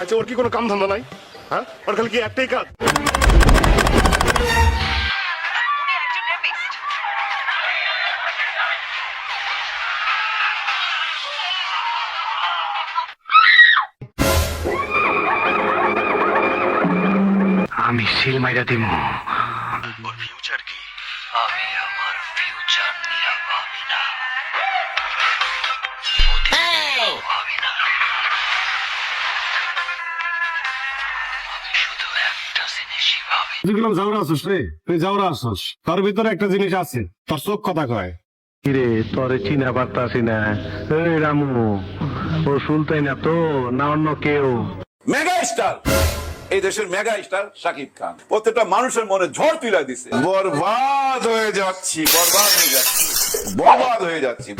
আচ্ছা ওর কি কোনো কাম ধান্দা নাই? হ্যাঁ? ওর খালি কি একটাই কাজ? আমি সিল মাইরা দিমু। ওর ফিউচার কি? আমি আমার ফিউচার নিয়ে ভাবি না। ভাবি না। আমি শুধু একটা জিনিসই ভাবি। তুই যাওরা আসছিস রে? তুই যাওরা আসছিস তার ভিতরে একটা জিনিস আছে। তোর চোখ কথা কয়। কিরে তোরে চিনা পারতাছি না। এই রামু ও সুলতাই না তো না অন্য কেউ। মেগা স্টার এই দেশের মেগা স্টার শাকিব খান। প্রত্যেকটা মানুষের মনে ঝড় তুলে দিছে। বরবাদ হয়ে যাচ্ছি, বরবাদ হয়ে যাচ্ছি, বরবাদ হয়ে যাচ্ছি।